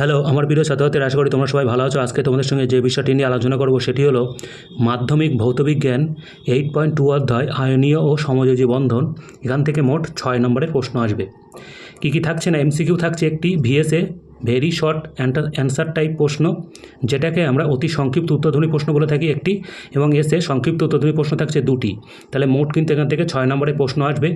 Hello, আমার প্রিয় ছাত্রছাত্রীরা, আশা করি তোমরা সবাই ভালো আছো। আজকে তোমাদের সঙ্গে যে বিষয়টি নিয়ে আলোচনা করব সেটি হলো মাধ্যমিক ভৌতবিজ্ঞান এইট পয়েন্ট টু অধ্যায়, আয়নীয় ও সমযোজী বন্ধন। এখান থেকে মোট ছয় নম্বরের প্রশ্ন আসবে। কী কী থাকছে না? এমসিকিউ থাকছে একটি VSA very short answer type প্রশ্ন, যেটাকে আমরা অতি সংক্ষিপ্ত উত্তরধ্বনি প্রশ্ন বলে থাকি একটি, এবং এসে সংক্ষিপ্ত উত্তরধ্বনি প্রশ্ন থাকছে দুটি। তাহলে মোট কিন্তু এখান থেকে ছয় নম্বরের প্রশ্ন আসবে।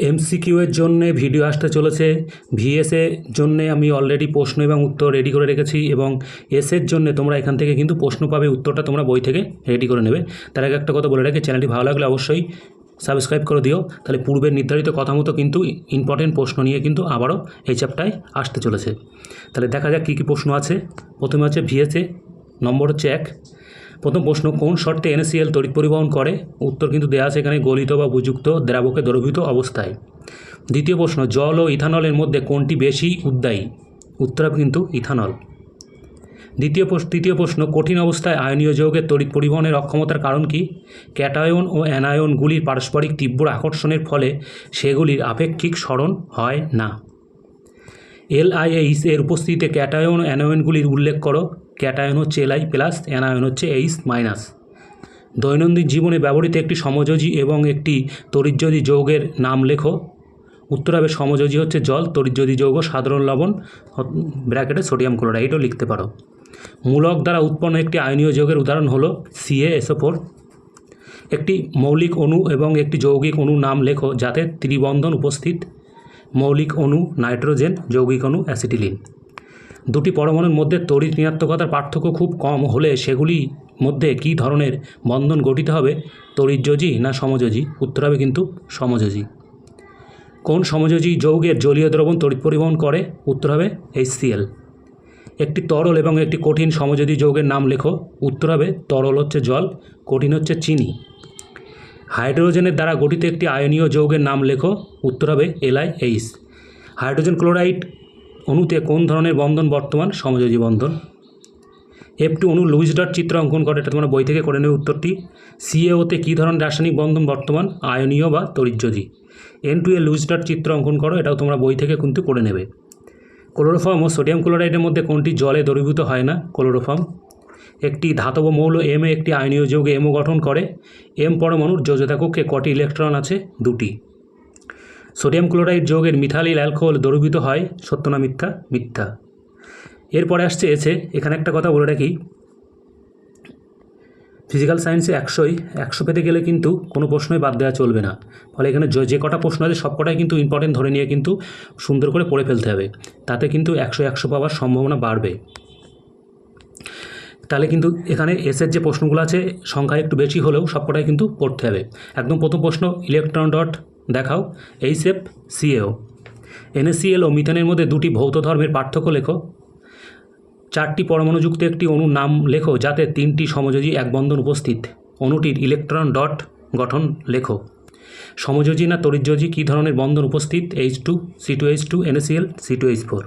এমসিকিউ এর জন্যে ভিডিও আসতে চলেছে। ভিএসএ জন্যে আমি অলরেডি প্রশ্ন এবং উত্তর রেডি করে রেখেছি এবং এসের জন্য তোমরা এখান থেকে কিন্তু প্রশ্ন পাবে, উত্তরটা তোমরা বই থেকে রেডি করে নেবে। তার আগে একটা কথা বলে রাখি চ্যানেলটি ভালো লাগলে অবশ্যই সাবস্ক্রাইব করে দিও। তাহলে পূর্বের নির্ধারিত কথা মতো কিন্তু ইম্পর্টেন্ট প্রশ্ন নিয়ে কিন্তু আবারও এই চ্যাপ্টায় আসতে চলেছে। তাহলে দেখা যাক কী কী প্রশ্ন আছে। প্রথমে হচ্ছে ভিএসএ নম্বর হচ্ছে এক। প্রথম প্রশ্ন, কোন শর্তে এনএসিএল তড়িৎ পরিবহন করে? উত্তর কিন্তু দেওয়া আছে এখানে, গলিত বা উপযুক্ত, দ্রাবকে দ্রবীভূত অবস্থায়। দ্বিতীয় প্রশ্ন, জল ও ইথানলের মধ্যে কোনটি বেশি উদ্দায়ী? উত্তর কিন্তু ইথানল। দ্বিতীয় তৃতীয় প্রশ্ন, কঠিন অবস্থায় আয়নীয় যৌগের তড়িৎ পরিবহনের অক্ষমতার কারণ কি? ক্যাটায়ন ও অ্যানায়নগুলির পারস্পরিক তীব্র আকর্ষণের ফলে সেগুলির আপেক্ষিক স্মরণ হয় না। এলআইএইচ এর উপস্থিতিতে ক্যাটায়ন অ্যানায়নগুলির উল্লেখ করো। ক্যাটায়ন হচ্ছে এলআই প্লাস অ্যানায়ন হচ্ছে এইচ মাইনাস দৈনন্দিন জীবনে ব্যবহৃত একটি সমযোজী এবং একটি তরিজ্যোজী যৌগের নাম লেখো। উত্তর হবে সমযোজী হচ্ছে জল তরিজ্যোজী যৌগ, সাধারণ লবণ ব্র্যাকেটে সোডিয়াম ক্লোরাইডও লিখতে পারো। মূলক দ্বারা উৎপন্ন একটি আয়নীয় যৌগের উদাহরণ হলো সিএ এসোফোর একটি মৌলিক অণু এবং একটি যৌগিক অণু নাম লেখো যাতে ত্রিবন্ধন উপস্থিত। মৌলিক অণু নাইট্রোজেন, যৌগিক অণু অ্যাসিটিলিন। দুটি পরমাণুর মধ্যে তড়িৎ ঋণাত্মকতার পার্থক্য খুব কম হলে সেগুলি মধ্যে কী ধরনের বন্ধন গঠিত হবে, তড়িৎযোজী না সমযোজী? উত্তর হবে কিন্তু সমযোজী। কোন সমযোজী যৌগের জলীয় দ্রবণ তড়িৎ পরিবহন করে? উত্তর হবে এইচসিএল একটি তরল এবং একটি কঠিন সমযোজী যৌগের নাম লেখো। উত্তর হবে তরল হচ্ছে জল, কঠিন হচ্ছে চিনি। হাইড্রোজেনের দ্বারা গঠিত একটি আয়নীয় যৌগের নাম লেখো। উত্তর হবে এলআই এইচ হাইড্রোজেন ক্লোরাইড অণুতে কোন ধরনের বন্ধন বর্তমান? সমযোজী বন্ধন। এফ টু অণু লুইস ডট চিত্র অঙ্কন করে, এটা তোমরা বই থেকে করে নেবে উত্তরটি। সিএওতে কী ধরনের রাসায়নিক বন্ধন বর্তমান? আয়নীয় বা তরিজ্যোজী এন টু এ লুইস ডট চিত্র অঙ্কন করো, এটাও তোমরা বই থেকে কিন্তু করে নেবে। ক্লোরোফর্ম ও সোডিয়াম ক্লোরাইডের মধ্যে কোনটি জলে দ্রবীভূত হয় না? ক্লোরোফর্ম একটি ধাতব মৌল এম এ একটি আয়নীয় যৌগে এমও গঠন করে। এম পরমাণুর যোজতা কক্ষে কটি ইলেকট্রন আছে? দুটি। সোডিয়াম ক্লোরাইড যৌগের মিথালিল অ্যালকোহল দ্রবীভূত হয়। সত্য না মিথ্যা? মিথ্যা। এরপরে আসছে এসে, এখানে একটা কথা বলে রাখি। ফিজিক্যাল সায়েন্সে একশোই, একশো পেতে গেলে কিন্তু কোনো প্রশ্নই বাদ দেওয়া চলবে না। ফলে এখানে যে- কটা প্রশ্ন আছে, সব কটাই কিন্তু ইম্পর্টেন্ট ধরে নিয়ে কিন্তু সুন্দর করে পড়ে ফেলতে হবে। তাতে কিন্তু একশো একশো পাওয়ার সম্ভাবনা বাড়বে। তাহলে কিন্তু এখানে এসের যে প্রশ্নগুলো আছে, সংখ্যা একটু বেশি হলেও সবকটাই কিন্তু পড়তে হবে। একদম প্রথম প্রশ্ন ইলেকট্রন ডট দেখাও এই সেপ সিএও এনএসিএল ও মিথেনের মধ্যে দুটি ভৌত ধর্মের পার্থক্য লেখো। চারটি পরমাণুযুক্ত, একটি অণুর নাম লেখো, যাতে তিনটি সমযোজী এক বন্ধন উপস্থিত। অণুটির ইলেকট্রন ডট গঠন লেখো। সমযোজী না তরিযোজী কী ধরনের বন্ধন উপস্থিত? H two C two H two NACL C two H four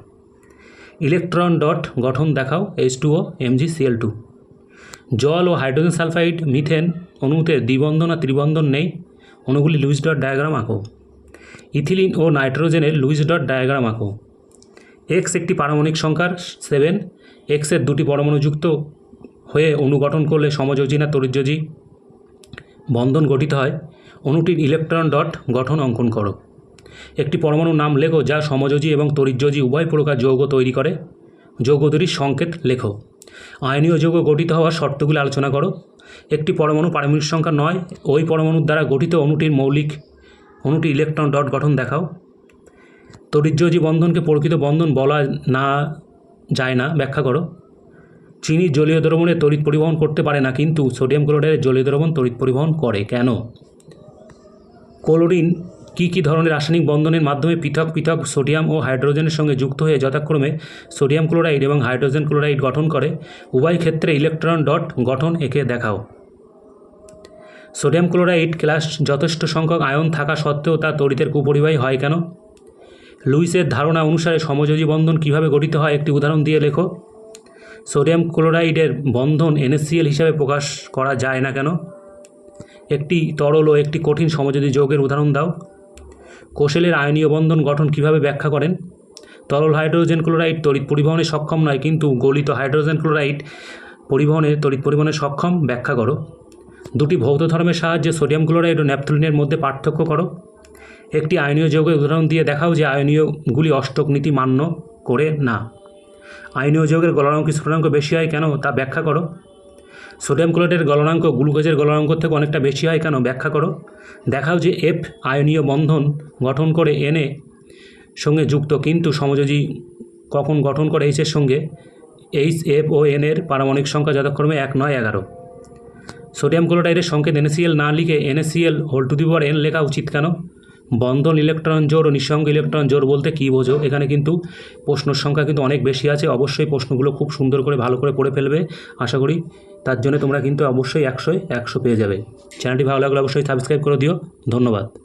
electron dot গঠন দেখাও H two O MG CL two জল ও হাইড্রোজেন সালফাইড, মিথেন, অণুতে দ্বিবন্ধন আর ত্রিবন্ধন নেই। অণুগুলি লুইস ডট ডায়াগ্রাম আঁকো। ইথিলিন ও নাইট্রোজেনের লুইস ডট ডায়াগ্রাম আঁকো। এক্স একটি পারমাণবিক সংখ্যার সেভেন এক্সের দুটি পরমাণুযুক্ত হয়ে অণু গঠন করলে সমযোজী না তরিযোজী বন্ধন গঠিত হয়, অণুটির ইলেকট্রন ডট গঠন অঙ্কন করো। একটি পরমাণুর নাম লেখো যা সমযোজী এবং তরিযোজী উভয় প্রকার যৌগ তৈরি করে। যৌগ তৈরির সংকেত লেখো। আয়নীয় যৌগ গঠিত হওয়ার শর্তগুলি আলোচনা করো। একটি পরমাণু পারমাণবিক সংখ্যা নয়, ওই পরমাণুর দ্বারা গঠিত অণুটির মৌলিক, অণুটি ইলেকট্রন ডট গঠন দেখাও। তরিজ্যোজী বন্ধনকে প্রকৃত বন্ধন বলা না যায় না, ব্যাখ্যা করো। চিনি জলীয় দ্রবণে তড়িৎ পরিবহন করতে পারে না, কিন্তু সোডিয়াম ক্লোরাইডের জলীয় দ্রবণ তড়িৎ পরিবহন করে। কেন? ক্লোরিন কী কী ধরনের রাসায়নিক বন্ধনের মাধ্যমে পৃথক পৃথক সোডিয়াম ও হাইড্রোজেনের সঙ্গে যুক্ত হয়ে যথাক্রমে সোডিয়াম ক্লোরাইড এবং হাইড্রোজেন ক্লোরাইড গঠন করে? উভয় ক্ষেত্রে ইলেকট্রন ডট গঠন একে দেখাও। সোডিয়াম ক্লোরাইড ক্লাস যথেষ্ট সংখ্যক আয়ন থাকা সত্ত্বেও তা তড়িতের কুপরিবাহী হয় কেন? লুইসের ধারণা অনুসারে সমযোজী বন্ধন কীভাবে গঠিত হয় একটি উদাহরণ দিয়ে লেখো। সোডিয়াম ক্লোরাইডের বন্ধন এনএসসিএল হিসাবে প্রকাশ করা যায় না কেন? একটি তরল ও একটি কঠিন সমযোজী যৌগের উদাহরণ দাও। কোশেলের আয়নীয় বন্ধন গঠন কীভাবে ব্যাখ্যা করেন? তরল হাইড্রোজেন ক্লোরাইড তড়িৎ পরিবহনে সক্ষম নয়, কিন্তু গলিত হাইড্রোজেন ক্লোরাইড পরিবহনে তড়িৎ পরিবহনে সক্ষম, ব্যাখ্যা করো। দুটি ভৌত ধর্মের সাহায্যে সোডিয়াম ক্লোরাইড ও ন্যাপথলিনের মধ্যে পার্থক্য করো। একটি আয়নীয় যৌগের উদাহরণ দিয়ে দেখাও যে আয়নীয়গুলি অষ্টক নীতি মান্য করে না। আয়নীয় যৌগের গলনাঙ্ক স্ফুটনাঙ্ক বেশি হয় কেন তা ব্যাখ্যা করো। সোডিয়াম ক্লোরাইডের গলনাঙ্ক, গ্লুকোজের গলনাঙ্ক থেকে অনেকটা বেশি হয় কেন? ব্যাখ্যা করো। দেখাও যে এফ আয়নীয় বন্ধন গঠন করে এনে সঙ্গে যুক্ত, কিন্তু সমযোজী কখন গঠন করে এইচের সঙ্গে? এইচ এফ ও এন এর পারমাণবিক সংখ্যা যথাক্রমে এক নয়, এগারো। সোডিয়াম ক্লোরাইডের সংকেত এনএসিএল না লিখে NaCl whole to the power N লেখা উচিত কেন? বন্ধন, ইলেকট্রন জোর ও নিঃসঙ্গ ইলেকট্রন জোর বলতে কী বোঝো? এখানে কিন্তু প্রশ্নর সংখ্যা কিন্তু অনেক বেশি আছে। অবশ্যই প্রশ্নগুলো খুব সুন্দর করে, ভালো করে পড়ে ফেলবে। আশা করি তার জন্য তোমরা কিন্তু অবশ্যই একশোয় একশো পেয়ে যাবে। চ্যানেলটি ভালো লাগলে অবশ্যই সাবস্ক্রাইব করে দিও। ধন্যবাদ।